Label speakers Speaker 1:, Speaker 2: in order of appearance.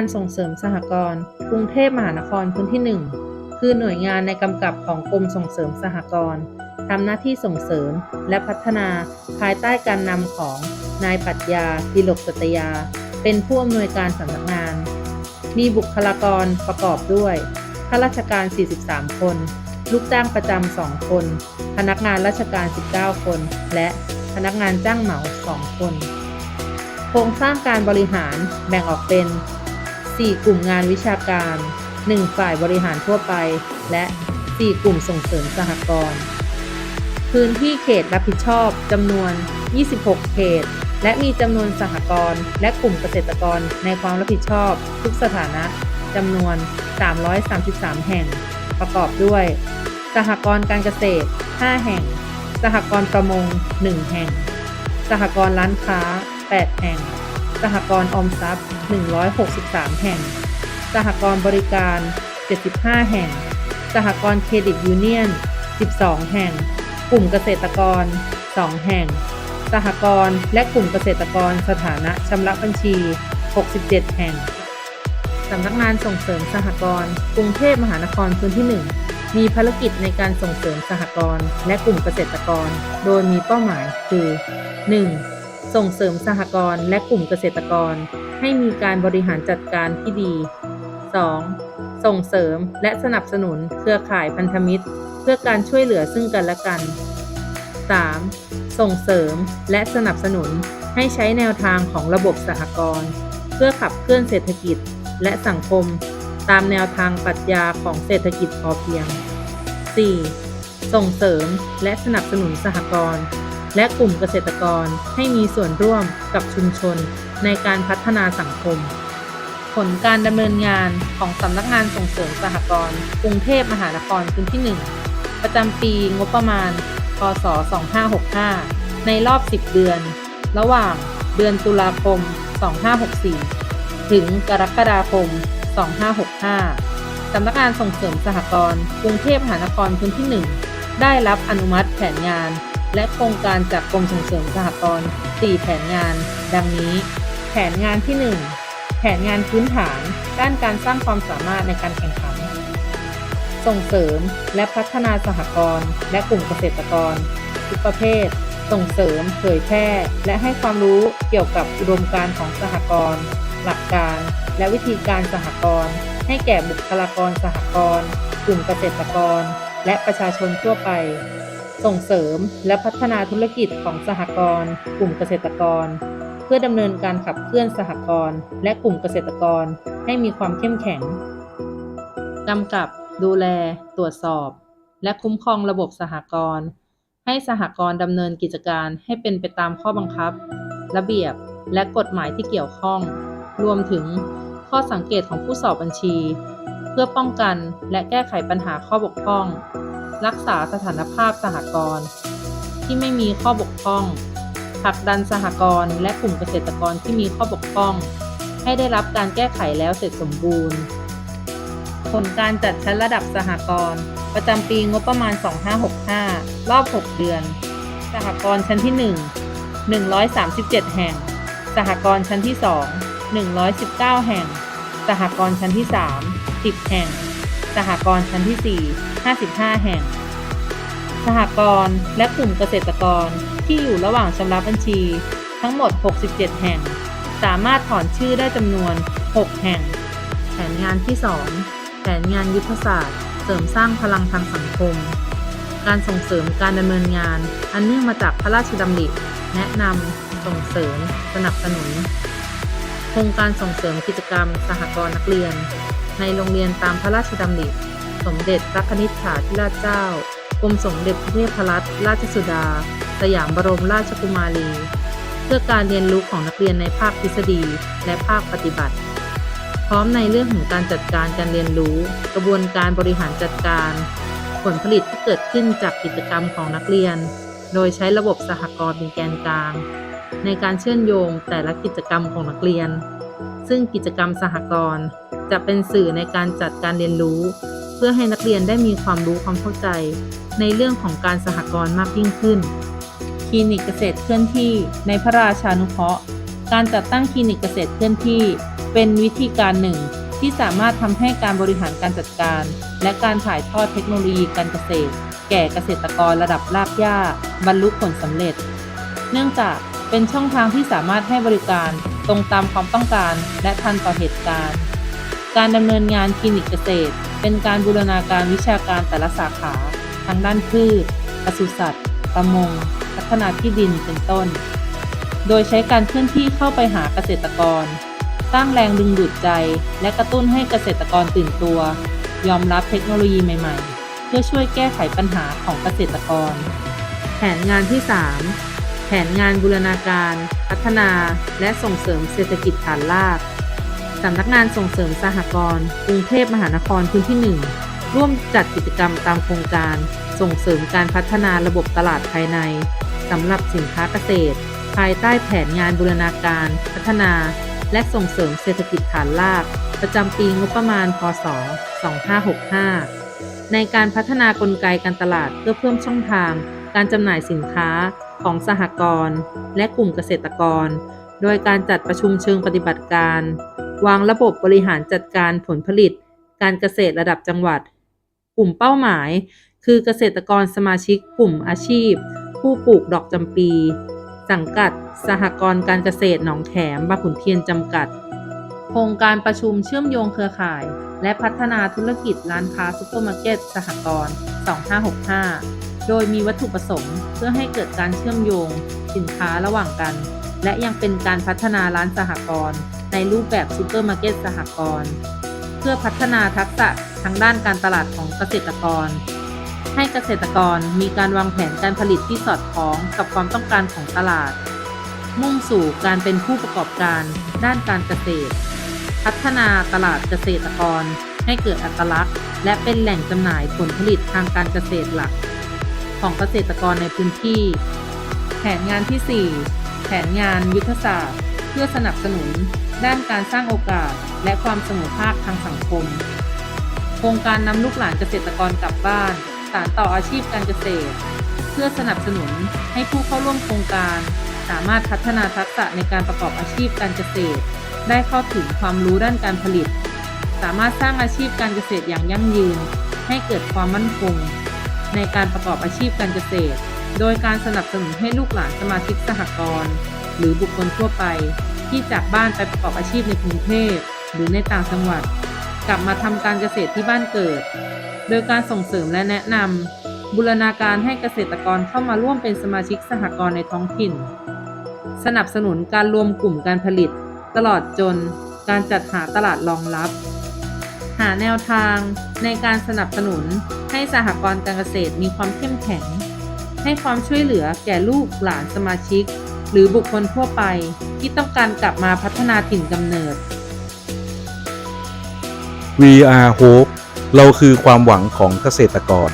Speaker 1: กานส่งเสริมสหกรณ์กรุงเทพมหานครพื้นที่ 1 คือหน่วยงานในกำกับของกรมส่งเสริมสหกรณ์ทำหน้าที่ส่งเสริมและพัฒนาภายใต้การนำของนายปรัชญาดิลกสัตยา เป็นผู้อำนวยการสำนักงาน มีบุคลากรประกอบด้วยข้าราชการ 43 คน ลูกจ้างประจำ 2 คน พนักงานราชการ 19 คน และพนักงานจ้างเหมา 2 คน โครงสร้างการบริหารแบ่งออกเป็น 4 กลุ่มงานวิชาการ 1 ฝ่ายบริหารทั่วไป และ 4 กลุ่มส่งเสริมสหกรณ์พื้นที่เขตรับผิดชอบจำนวน 26 เขต และมีจำนวนสหกรณ์และกลุ่มเกษตรกรในความรับผิดชอบ ทุกสถานะจำนวน 333 แห่ง ประกอบด้วย สหกรณ์การเกษตร 5 แห่ง สหกรณ์ประมง 1 แห่ง สหกรณ์ร้านค้า 8 แห่ง สหกรณ์ออมทรัพย์ 163 แห่ง สหกรณ์บริการ 75 แห่ง สหกรณ์เครดิตยูเนียน 12 แห่ง กลุ่มเกษตรกร 2 แห่ง สหกรณ์และกลุ่มเกษตรกรสถานะชำระบัญชี 67 แห่ง สำนักงานส่งเสริมสหกรณ์กรุงเทพมหานครพื้นที่ 1มีภารกิจในการส่งเสริมสหกรณ์และกลุ่มเกษตรกร โดยมีเป้าหมายคือ 1. ส่งเสริมสหกรณ์และกลุ่มเกษตรกร ให้มีการบริหารจัดการที่ดี 2. ส่งเสริมและสนับสนุนเครือข่ายพันธมิตร เพื่อการช่วยเหลือซึ่งกันและกัน 3. ส่งเสริมและสนับสนุนให้ใช้แนวทางของระบบสหกรณ์เพื่อขับเคลื่อนเศรษฐกิจและสังคม ตามแนวทางปรัชญาของเศรษฐกิจพอเพียง 4. ส่งเสริมและสนับสนุนสหกรณ์ และกลุ่มเกษตรกรให้มีส่วนร่วมกับชุมชนในการพัฒนาสังคม ผลการดำเนินงานของสำนักงานส่งเสริมสหกรณ์กรุงเทพมหานครพื้นที่ 1 ประจำปีงบประมาณ พศ 2565 ในรอบ 10 เดือน ระหว่างเดือนตุลาคม 2564 ถึงกรกฎาคม 2565 สำนักงานส่งเสริมสหกรณ์กรุงเทพมหานครพื้นที่ 1 ได้รับอนุมัติแผนงาน และโครงการจากกรมส่งเสริมสหกรณ์4แผนงาน ดังนี้ แผนงานที่ 1 แผนงานพื้นฐาน ด้านการสร้างความสามารถในการแข่งขัน ส่งเสริมและพัฒนาสหกรณ์และกลุ่มเกษตรกร ทุกประเภท ส่งเสริม เผยแพร่ และให้ความรู้เกี่ยวกับอุดมการณ์ของสหกรณ์หลักการ และวิธีการสหกรณ์ให้แก่บุคลากรสหกรณ์กลุ่มเกษตรกร และประชาชนทั่วไป ส่งเสริมและพัฒนาธุรกิจของสหกรณ์กลุ่มเกษตรกร เพื่อดำเนินการขับเคลื่อนสหกรณ์และกลุ่มเกษตรกรให้มีความเข้มแข็งกำกับดูแล ตรวจสอบ และคุ้มครองระบบสหกรณ์ให้สหกรณ์ดำเนินกิจการให้เป็นไปตามข้อบังคับ ระเบียบและกฎหมายที่เกี่ยวข้อง รวมถึงข้อสังเกตของผู้สอบบัญชี เพื่อป้องกันและแก้ไขปัญหาข้อบกพร่อง รักษาสถานภาพสหกรณ์ที่ไม่มีข้อบกพร่องผลักดันสหกรณ์และกลุ่มเกษตรกรที่มีข้อบกพร่อง ให้ได้รับการแก้ไขแล้วเสร็จสมบูรณ์ ผลการจัดชั้นระดับสหกรณ์ประจำปีงบประมาณ 2565 รอบ 6 เดือน สหกรณ์ชั้นที่ 1 137 แห่ง สหกรณ์ชั้นที่ 2 119 แห่ง สหกรณ์ชั้นที่ 3 10 แห่ง สหกรณ์ชั้นที่ 4 55 แห่ง สหกรณ์และกลุ่มเกษตรกรที่อยู่ระหว่างชำระบัญชี ทั้งหมด 67 แห่ง สามารถถอนชื่อได้จำนวน 6 แห่ง แผนงานที่ 2 แผนงานยุทธศาสตร์ เสริมสร้างพลังทางสังคม การส่งเสริมการดำเนินงาน อันเนื่องมาจากพระราชดำริ แนะนำส่งเสริม สนับสนุน โครงการส่งเสริมกิจกรรม สหกรณ์นักเรียน ในโรงเรียนตามพระราชดำริ สมเด็จพระนิษฐาธิราชเจ้ากรมสมเด็จพระเทพรัตนราชสุดา สยามบรมราชกุมารี เพื่อการเรียนรู้ของนักเรียนในภาคทฤษฎีและภาคปฏิบัติ พร้อมในเรื่องของการจัดการการเรียนรู้ กระบวนการบริหารจัดการ ผลผลิตที่เกิดขึ้นจากกิจกรรมของนักเรียน โดยใช้ระบบสหกรณ์เป็นแกนกลาง ในการเชื่อมโยงแต่ละกิจกรรมของนักเรียน ซึ่งกิจกรรมสหกรณ์จะเป็นสื่อในการจัดการเรียนรู้ พื่อให้นักเรียนได้มีความรู้ความเข้าใจ ในเรื่องของการสหกรณ์มากยิ่งขึ้น คลินิกเกษตรเคลื่อนที่ ในพระราชานุเคราะห์ การจัดตั้งคลินิกเกษตรเคลื่อนที่ เป็นวิธีการหนึ่ง ที่สามารถทำให้การบริหารการจัดการ และการถ่ายทอดเทคโนโลยีการเกษตร แก่เกษตรกรระดับรากหญ้า บรรลุผลสำเร็จ เนื่องจากเป็นช่องทางที่สามารถให้บริการตรงตามความต้องการและทันต่อเหตุการณ์ การดำเนินงานคลินิกเกษตร เป็นการบูรณาการวิชาการแต่ละสาขาทางด้านพืชปศุสัตว์ประมง พัฒนาที่ดินเป็นต้น โดยใช้การเคลื่อนที่เข้าไปหาเกษตรกร สร้างแรงดึงดูดใจ และกระตุ้นให้เกษตรกรตื่นตัว ยอมรับเทคโนโลยีใหม่ ๆ เพื่อช่วยแก้ไขปัญหาของเกษตรกร แผนงานที่ 3 แผนงานบูรณาการ พัฒนา และส่งเสริมเศรษฐกิจฐานราก สำนักงานส่งเสริมสหกรณ์กรุงเทพมหานครพื้นที่ 1 ร่วมจัดกิจกรรมตามโครงการ ส่งเสริมการพัฒนาระบบตลาดภายในสำหรับสินค้าเกษตร ภายใต้แผนงานบูรณาการ พัฒนา และส่งเสริมเศรษฐกิจฐานราก ประจำปีงบประมาณ พศ 2565 ในการพัฒนากลไกการตลาดเพื่อเพิ่มช่องทาง การจำหน่ายสินค้าของสหกรณ์และกลุ่มเกษตรกร โดยการจัดประชุมเชิงปฏิบัติการ วางระบบบริหารจัดการผลผลิต การเกษตรระดับจังหวัด กลุ่มเป้าหมาย คือเกษตรกรสมาชิกกลุ่มอาชีพ ผู้ปลูกดอกจำปี สังกัด สหกรณ์การเกษตรหนองแขมบางขุนเทียนจำกัด โครงการประชุมเชื่อมโยงเครือข่าย และพัฒนาธุรกิจร้านค้าซุปเปอร์มาร์เก็ตสหกรณ์ 2565 โดยมีวัตถุประสงค์เพื่อให้เกิดการเชื่อมโยง สินค้าระหว่างกัน และยังเป็นการพัฒนาร้านสหกรณ์ ในรูปแบบซุปเปอร์มาร์เก็ตสหกรณ์เพื่อพัฒนาทักษะทางด้านการตลาดของเกษตรกร ให้เกษตรกรมีการวางแผนการผลิตที่สอดคล้องกับความต้องการของตลาด มุ่งสู่การเป็นผู้ประกอบการด้านการเกษตร พัฒนาตลาดเกษตรกรให้เกิดอัตลักษณ์ และเป็นแหล่งจำหน่ายผลผลิตทางการเกษตรหลัก ของเกษตรกรในพื้นที่ แผนงานที่ 4 แผนงานยุทธศาสตร์ เพื่อสนับสนุน ด้านการสร้างโอกาสและความเสมอภาคทางสังคม โครงการนำลูกหลานเกษตรกรกลับบ้านสานต่ออาชีพการเกษตร เพื่อสนับสนุนให้ผู้เข้าร่วมโครงการ สามารถพัฒนาทักษะในการประกอบอาชีพการเกษตร ได้เข้าถึงความรู้ด้านการผลิต สามารถสร้างอาชีพการเกษตรอย่างยั่งยืน ให้เกิดความมั่นคง ในการประกอบอาชีพการเกษตร โดยการสนับสนุนให้ลูกหลานสมาชิกสหกรณ์หรือบุคคลทั่วไป ที่จากบ้านไปประกอบอาชีพในกรุงเทพหรือในต่างจังหวัด กลับมาทำการเกษตรที่บ้านเกิด โดยการส่งเสริมและแนะนำบูรณาการให้เกษตรกรเข้ามาร่วมเป็นสมาชิกสหกรณ์ในท้องถิ่น สนับสนุนการรวมกลุ่มการผลิต ตลอดจนการจัดหาตลาดรองรับ หาแนวทางในการสนับสนุนให้สหกรณ์การเกษตรมีความเข้มแข็ง ให้ความช่วยเหลือแก่ลูกหลานสมาชิก หรือบุคคลทั่วไป ที่ต้องการกลับมาพัฒนาถิ่นกำเนิด
Speaker 2: We are Hope เราคือความหวังของเกษตรกร